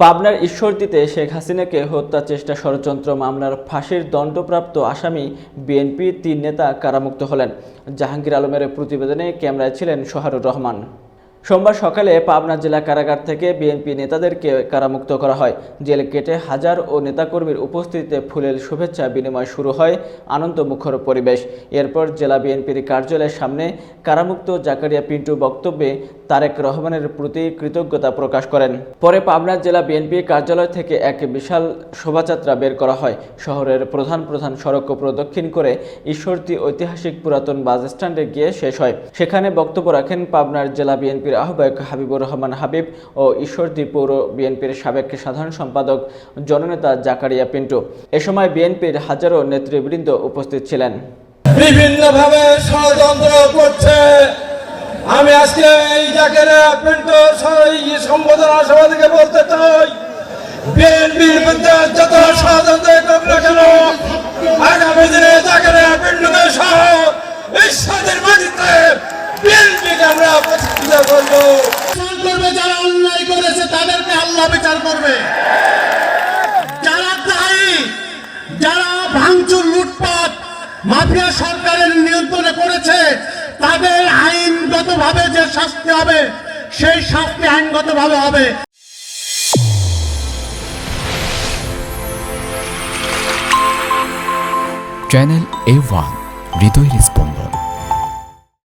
পাবনার ঈশ্বরদীতে শেখ হাসিনাকে হত্যা চেষ্টা ষড়যন্ত্র মামলার ফাঁসির দণ্ডপ্রাপ্ত আসামি বিএনপির তিন নেতা কারামুক্ত হলেন। জাহাঙ্গীর আলমের প্রতিবেদনে ক্যামেরায় ছিলেন সোহারুর রহমান। সোমবার সকালে পাবনা জেলা কারাগার থেকে বিএনপি নেতাদেরকে কারামুক্ত করা হয়। জেল কেটে হাজার ও নেতাকর্মীর উপস্থিতিতে ফুলের শুভেচ্ছা বিনিময় শুরু হয় আনন্দ মুখর পরিবেশ। এরপর জেলা বিএনপির কার্যালয়ের সামনে কারামুক্ত জাকারিয়া পিন্টু বক্তব্যে তারেক রহমানের প্রতি কৃতজ্ঞতা প্রকাশ করেন। পরে পাবনা জেলা বিএনপি কার্যালয় থেকে এক বিশাল শোভাযাত্রা বের করা হয়। শহরের প্রধান প্রধান সড়ক প্রদক্ষিণ করে ঈশ্বরদী ঐতিহাসিক পুরাতন বাস স্ট্যান্ডে গিয়ে শেষ হয়। সেখানে বক্তব্য রাখেন পাবনার জেলা বিএনপির আহ্বায়ক হাবিবুর রহমান হাবিব ও ঈশ্বরদী পৌর বিএনপির সাবেক সাধারণ সম্পাদক জননেতা জাকারিয়া পিন্টু। এ সময় বিএনপির হাজারো নেতৃবৃন্দ উপস্থিত ছিলেন। বিভিন্ন ভাবে ষড়যন্ত্র করছে। আমি আজকে এই জায়গায় পিন্টু সম্বোধনা সভা থেকে বলতে চাই, বিএনপির মধ্যে যত ষড়যন্ত্র করুক কেন, আগামী দিনে জায়গায় পিন্টুকে সহ ঈশ্বরের মাটিতে আমরা প্রতিষ্ঠিত করব। বিচার করবে যারা অন্যায় করেছে তাদেরকে আল্লাহ বিচার করবে। যারা দায়ী যারা ভাঙচুর লুটপাট মাফিয়া সরকারের নিয়ন্ত্রণে করেছে তাদের আইনগতভাবে যে শাস্তি হবে সেই শাস্তি আইনগতভাবে হবে। চ্যানেল এ ওয়ান হৃদয়ের স্পন্দন।